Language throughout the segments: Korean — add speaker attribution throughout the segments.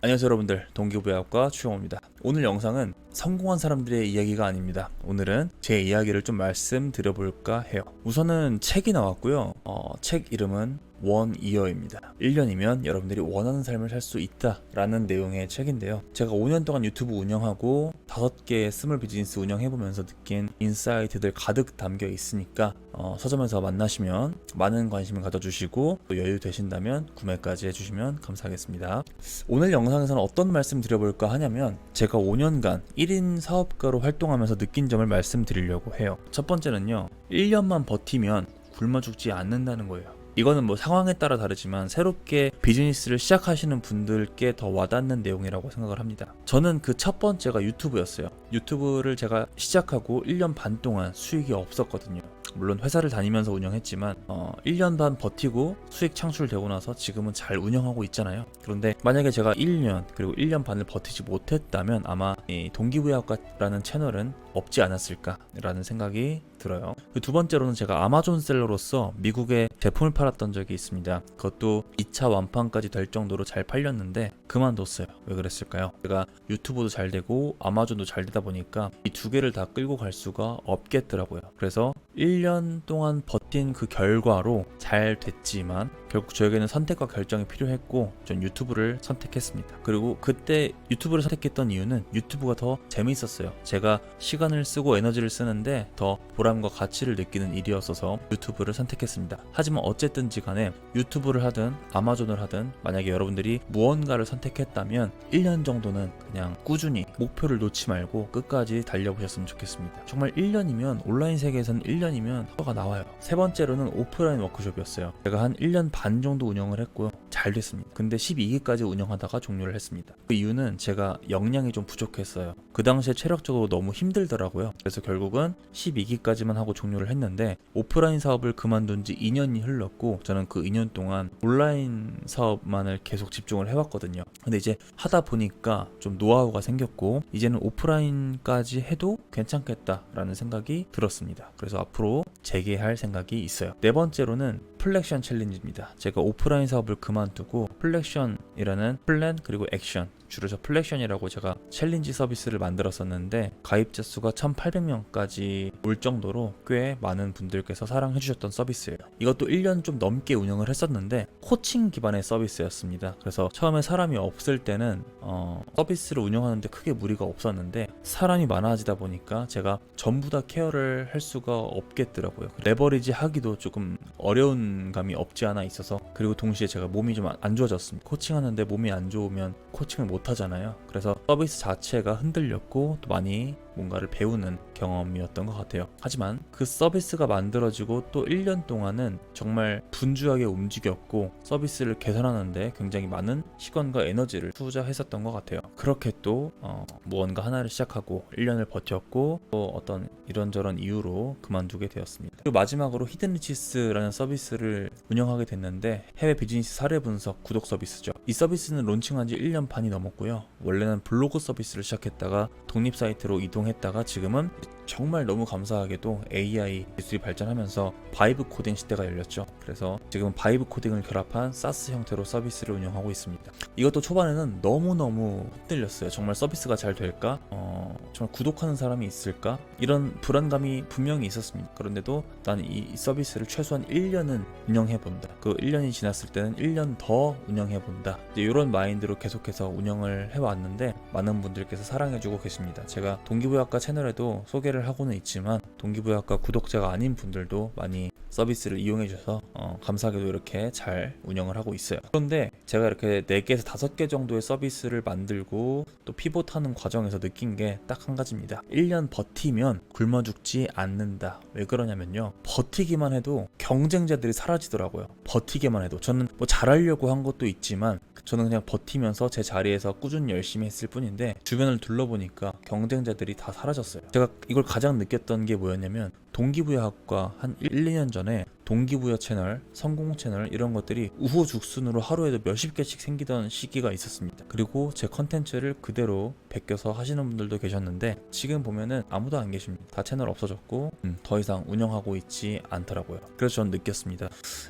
Speaker 1: 안녕하세요 여러분들. 동기부여학과 추영호입니다 오늘 영상은 성공한 사람들의 이야기가 아닙니다. 오늘은 제 이야기를 좀 말씀드려볼까 해요. 우선은 책이 나왔고요. 어, 책 이름은 원 이어입니다. 1년이면 여러분들이 원하는 삶을 살 수 있다 라는 내용의 책인데요. 제가 5년 동안 유튜브 운영하고 5개의 스몰 비즈니스 운영해보면서 느낀 인사이트들 가득 담겨 있으니까 어, 서점에서 만나시면 많은 관심을 가져주시고 또 여유 되신다면 구매까지 해주시면 감사하겠습니다. 오늘 영상에서는 어떤 말씀 드려볼까 하냐면 제가 5년간 1인 사업가로 활동하면서 느낀 점을 말씀드리려고 해요. 첫 번째는요. 1년만 버티면 굶어 죽지 않는다는 거예요. 이거는 뭐 상황에 따라 다르지만 새롭게 비즈니스를 시작하시는 분들께 더 와닿는 내용이라고 생각을 합니다. 저는 그 첫 번째가 유튜브였어요. 유튜브를 제가 시작하고 1년 반 동안 수익이 없었거든요. 물론 회사를 다니면서 운영했지만 어, 1년 반 버티고 수익 창출되고 나서 지금은 잘 운영하고 있잖아요. 그런데 만약에 제가 1년 그리고 1년 반을 버티지 못했다면 아마 이 동기부여학과라는 채널은 없지 않았을까라는 생각이 들어요. 그두 번째로는 제가 아마존 셀러로서 미국에 제품을 팔았던 적이 있습니다. 그것도 2차 완판까지 될 정도로 잘 팔렸는데 그만뒀어요. 왜 그랬을까요? 제가 유튜브도 잘 되고 아마존도 잘 되다 보니까 이 두 개를 다 끌고 갈 수가 없겠더라고요. 그래서 1년 동안 버틴 그 결과로 잘 됐지만 결국 저에게는 선택과 결정이 필요했고 전 유튜브를 선택했습니다. 그리고 그때 유튜브를 선택했던 이유는 유튜브가 더 재미있었어요. 제가 시간을 쓰고 에너지를 쓰는데 더 보람과 가치를 느끼는 일이었어서 유튜브를 선택했습니다. 하지만 어쨌든지 간에 유튜브를 하든 아마존을 하든 만약에 여러분들이 무언가를 선택했다면 1년 정도는 그냥 꾸준히 목표를 놓지 말고 끝까지 달려보셨으면 좋겠습니다. 정말 1년이면 온라인 세계에서는 1년 이면 효과가 나와요. 세 번째로는 오프라인 워크숍이었어요. 제가 한 1년 반 정도 운영을 했고요. 잘 됐습니다. 근데 12기까지 운영하다가 종료를 했습니다. 그 이유는 제가 역량이 좀 부족했어요. 그 당시에 체력적으로 너무 힘들더라고요. 그래서 결국은 12기까지만 하고 종료를 했는데 오프라인 사업을 그만둔 지 2년이 흘렀고 저는 그 2년 동안 온라인 사업만을 계속 집중을 해왔거든요. 근데 이제 하다 보니까 좀 노하우가 생겼고 이제는 오프라인까지 해도 괜찮겠다라는 생각이 들었습니다. 그래서 앞으로 재개할 생각이 있어요. 네 번째로는 플렉션 챌린지입니다. 제가 오프라인 사업을 그만두고 플렉션이라는 플랜 그리고 액션 줄여서 플렉션이라고 제가 챌린지 서비스를 만들었었는데 가입자 수가 1,800명까지 올 정도로 꽤 많은 분들께서 사랑해 주셨던 서비스예요. 이것도 1년 좀 넘게 운영을 했었는데 코칭 기반의 서비스였습니다. 그래서 처음에 사람이 없을 때는 어, 서비스를 운영하는데 크게 무리가 없었는데 사람이 많아지다 보니까 제가 전부 다 케어를 할 수가 없겠더라고요. 레버리지 하기도 조금 어려운 감이 없지 않아 있어서 그리고 동시에 제가 몸이 좀 안 좋아졌습니다. 코칭하는데 몸이 안 좋으면 코칭을 못 하잖아요. 그래서 서비스 자체가 흔들렸고 또 많이 뭔가를 배우는 경험이었던 것 같아요. 하지만 그 서비스가 만들어지고 또 1년 동안은 정말 분주하게 움직였고 서비스를 개선하는데 굉장히 많은 시간과 에너지를 투자했었던 것 같아요. 그렇게 또 어, 무언가 하나를 시작하고 1년을 버텼고 또 어떤 이런저런 이유로 그만두게 되었습니다. 그리고 마지막으로 히든리치스라는 서비스를 운영하게 됐는데 해외 비즈니스 사례 분석 구독 서비스죠. 이 서비스는 론칭한 지 1년 반이 넘었고요. 원래는 블로그 서비스를 시작했다가 독립 사이트로 이동 했다가 지금은 정말 너무 감사하게도 AI 기술이 발전하면서 바이브 코딩 시대가 열렸죠. 그래서 지금 바이브 코딩을 결합한 사스 형태로 서비스를 운영하고 있습니다. 이것도 초반에는 너무너무 흔들렸어요. 정말 서비스가 잘 될까? 어, 정말 구독하는 사람이 있을까? 이런 불안감이 분명히 있었습니다. 그런데도 나는 이 서비스를 최소한 1년은 운영해본다. 그 1년이 지났을 때는 1년 더 운영해본다. 이런 마인드로 계속해서 운영을 해왔는데 많은 분들께서 사랑해주고 계십니다. 제가 동기부여학과 채널에도 소개를 하고는 있지만 동기부여학과 구독자가 아닌 분들도 많이 서비스를 이용해 주셔서 어, 감사하게도 이렇게 잘 운영을 하고 있어요. 그런데 제가 이렇게 4개에서 5개 정도의 서비스를 만들고 또 피봇하는 과정에서 느낀 게 딱 한 가지입니다. 1년 버티면 굶어 죽지 않는다. 왜 그러냐면요. 버티기만 해도 경쟁자들이 사라지더라고요. 버티기만 해도 저는 뭐 잘하려고 한 것도 있지만 저는 그냥 버티면서 제 자리에서 꾸준히 열심히 했을 뿐인데 주변을 둘러보니까 경쟁자들이 다 사라졌어요. 제가 이걸 가장 느꼈던 게 뭐였냐면 동기부여학과 한 1, 2년 전에 동기부여 채널, 성공 채널 이런 것들이 우후죽순으로 하루에도 몇십 개씩 생기던 시기가 있었습니다. 그리고 제 컨텐츠를 그대로 베껴서 하시는 분들도 계셨는데 지금 보면은 아무도 안 계십니다. 다 채널 없어졌고 음, 더 이상 운영하고 있지 않더라고요. 그래서 저는 느꼈습니다.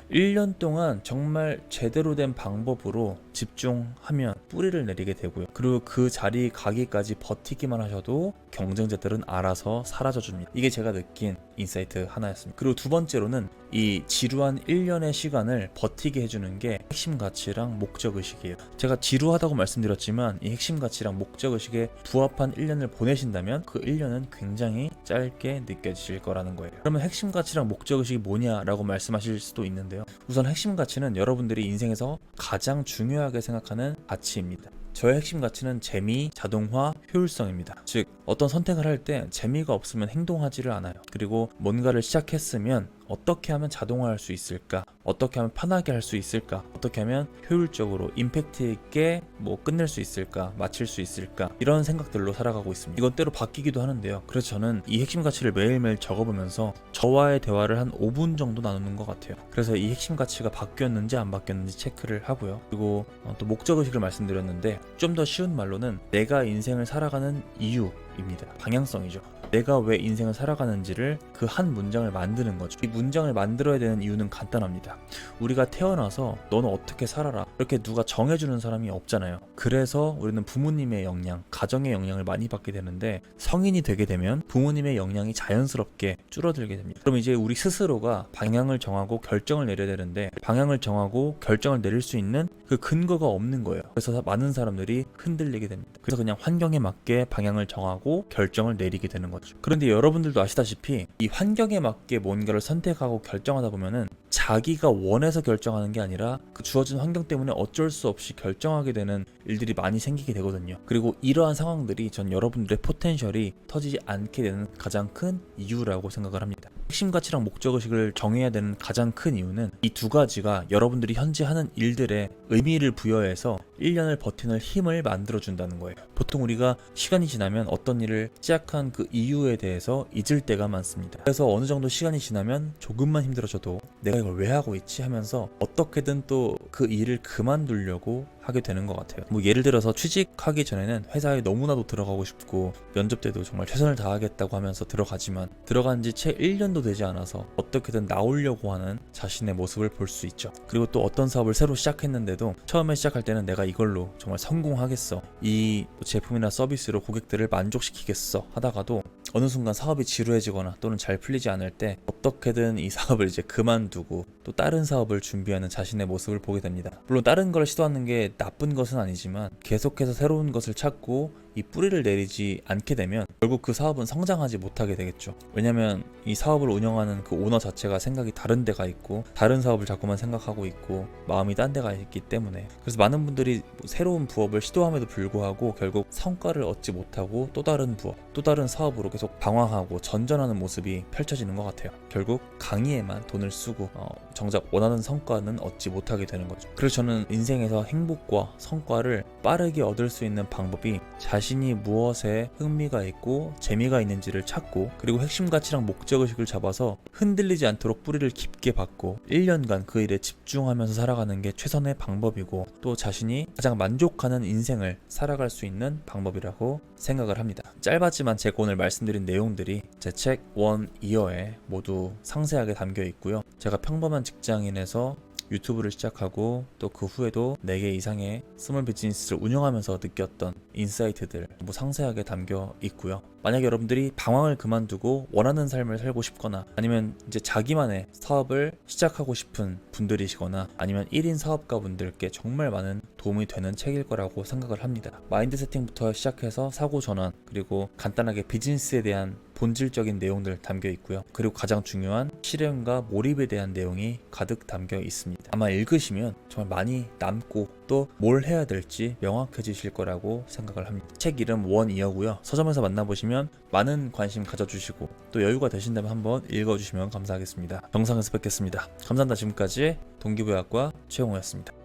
Speaker 1: 1년 동안 정말 제대로 된 방법으로 집중하면 뿌리를 내리게 되고요. 그리고 그 자리 가기까지 버티기만 하셔도 경쟁자들은 알아서 사라져 줍니다. 이게 제가 느낀 인사이트 하나였습니다. 그리고 두 번째로는 이 지루한 1년의 시간을 버티게 해주는 게 핵심 가치랑 목적 의식이에요. 제가 지루하다고 말씀드렸지만 이 핵심 가치랑 목적 의식에 부합한 1년을 보내신다면 그 1년은 굉장히 짧게 느껴지실 거라는 거예요. 그러면 핵심 가치랑 목적 의식이 뭐냐라고 말씀하실 수도 있는데요. 우선 핵심 가치는 여러분들이 인생에서 가장 중요하게 생각하는 가치입니다. 저의 핵심 가치는 재미, 자동화, 효율성입니다. 즉, 어떤 선택을 할 때 재미가 없으면 행동하지를 않아요. 그리고 뭔가를 시작했으면 어떻게 하면 자동화할 수 있을까? 어떻게 하면 편하게 할 수 있을까? 어떻게 하면 효율적으로 임팩트 있게 뭐 끝낼 수 있을까? 마칠 수 있을까? 이런 생각들로 살아가고 있습니다. 이건 때로 바뀌기도 하는데요. 그래서 저는 이 핵심 가치를 매일매일 적어보면서 저와의 대화를 한 5분 정도 나누는 것 같아요. 그래서 이 핵심 가치가 바뀌었는지 안 바뀌었는지 체크를 하고요. 그리고 어, 또 목적 의식을 말씀드렸는데 좀 더 쉬운 말로는 내가 인생을 살아가는 이유입니다. 방향성이죠. 내가 왜 인생을 살아가는지를 그 한 문장을 만드는 거죠. 이 문장을 만들어야 되는 이유는 간단합니다. 우리가 태어나서 너는 어떻게 살아라 이렇게 누가 정해주는 사람이 없잖아요. 그래서 우리는 부모님의 영향, 가정의 영향을 많이 받게 되는데 성인이 되게 되면 부모님의 영향이 자연스럽게 줄어들게 됩니다. 그럼 이제 우리 스스로가 방향을 정하고 결정을 내려야 되는데 방향을 정하고 결정을 내릴 수 있는 그 근거가 없는 거예요. 그래서 많은 사람들이 흔들리게 됩니다. 그래서 그냥 환경에 맞게 방향을 정하고 결정을 내리게 되는 거죠. 그런데 여러분들도 아시다시피 이 환경에 맞게 뭔가를 선택하고 결정하다 보면은 자기가 원해서 결정하는 게 아니라 그 주어진 환경 때문에 어쩔 수 없이 결정하게 되는 일들이 많이 생기게 되거든요. 그리고 이러한 상황들이 전 여러분들의 포텐셜이 터지지 않게 되는 가장 큰 이유라고 생각을 합니다. 핵심 가치랑 목적 의식을 정해야 되는 가장 큰 이유는 이 두 가지가 여러분들이 현재 하는 일들에 의미를 부여해서 1년을 버티는 힘을 만들어 준다는 거예요. 보통 우리가 시간이 지나면 어떤 일을 시작한 그 이유에 대해서 잊을 때가 많습니다. 그래서 어느 정도 시간이 지나면 조금만 힘들어져도 내가 이걸 왜 하고 있지 하면서 어떻게든 또 그 일을 그만두려고 하게 되는 것 같아요. 뭐 예를 들어서 취직하기 전에는 회사에 너무나도 들어가고 싶고 면접 때도 정말 최선을 다하겠다고 하면서 들어가지만 들어간 지 채 1년도 되지 않아서 어떻게든 나오려고 하는 자신의 모습을 볼 수 있죠. 그리고 또 어떤 사업을 새로 시작했는데도 처음에 시작할 때는 내가 이걸로 정말 성공하겠어. 이 제품이나 서비스로 고객들을 만족시키겠어 하다가도 어느 순간 사업이 지루해지거나 또는 잘 풀리지 않을 때 어떻게든 이 사업을 이제 그만두고 또 다른 사업을 준비하는 자신의 모습을 보게 됩니다. 물론 다른 걸 시도하는 게 나쁜 것은 아니지만 계속해서 새로운 것을 찾고 이 뿌리를 내리지 않게 되면 결국 그 사업은 성장하지 못하게 되겠죠. 왜냐면 이 사업을 운영하는 그 오너 자체가 생각이 다른 데가 있고 다른 사업을 자꾸만 생각하고 있고 마음이 딴 데가 있기 때문에 그래서 많은 분들이 뭐 새로운 부업을 시도함에도 불구하고 결국 성과를 얻지 못하고 또 다른 부업, 또 다른 사업으로 계속 방황하고 전전하는 모습이 펼쳐지는 것 같아요. 결국 강의에만 돈을 쓰고 어, 정작 원하는 성과는 얻지 못하게 되는 거죠. 그래서 저는 인생에서 행복과 성과를 빠르게 얻을 수 있는 방법이 자신이 무엇에 흥미가 있고 재미가 있는지를 찾고 그리고 핵심 가치랑 목적 의식을 잡아서 흔들리지 않도록 뿌리를 깊게 받고 1년간 그 일에 집중하면서 살아가는 게 최선의 방법이고 또 자신이 가장 만족하는 인생을 살아갈 수 있는 방법이라고 생각을 합니다. 짧았지만 제가 오늘 말씀드린 내용들이 제 책 원 이어에 모두 상세하게 담겨 있고요. 제가 평범한 직장인에서 유튜브를 시작하고 또 그 후에도 4개 이상의 스몰 비즈니스를 운영하면서 느꼈던 인사이트들 뭐 상세하게 담겨 있고요. 만약 여러분들이 방황을 그만두고 원하는 삶을 살고 싶거나 아니면 이제 자기만의 사업을 시작하고 싶은 분들이시거나 아니면 1인 사업가 분들께 정말 많은 도움이 되는 책일 거라고 생각을 합니다. 마인드 세팅부터 시작해서 사고 전환 그리고 간단하게 비즈니스에 대한 본질적인 내용들 담겨 있고요. 그리고 가장 중요한 실행과 몰입에 대한 내용이 가득 담겨 있습니다. 아마 읽으시면 정말 많이 남고 또 뭘 해야 될지 명확해지실 거라고 생각을 합니다. 책 이름 원 이어고요. 서점에서 만나보시면 많은 관심 가져주시고 또 여유가 되신다면 한번 읽어주시면 감사하겠습니다. 영상에서 뵙겠습니다. 감사합니다. 지금까지 동기부여학과 최용호였습니다.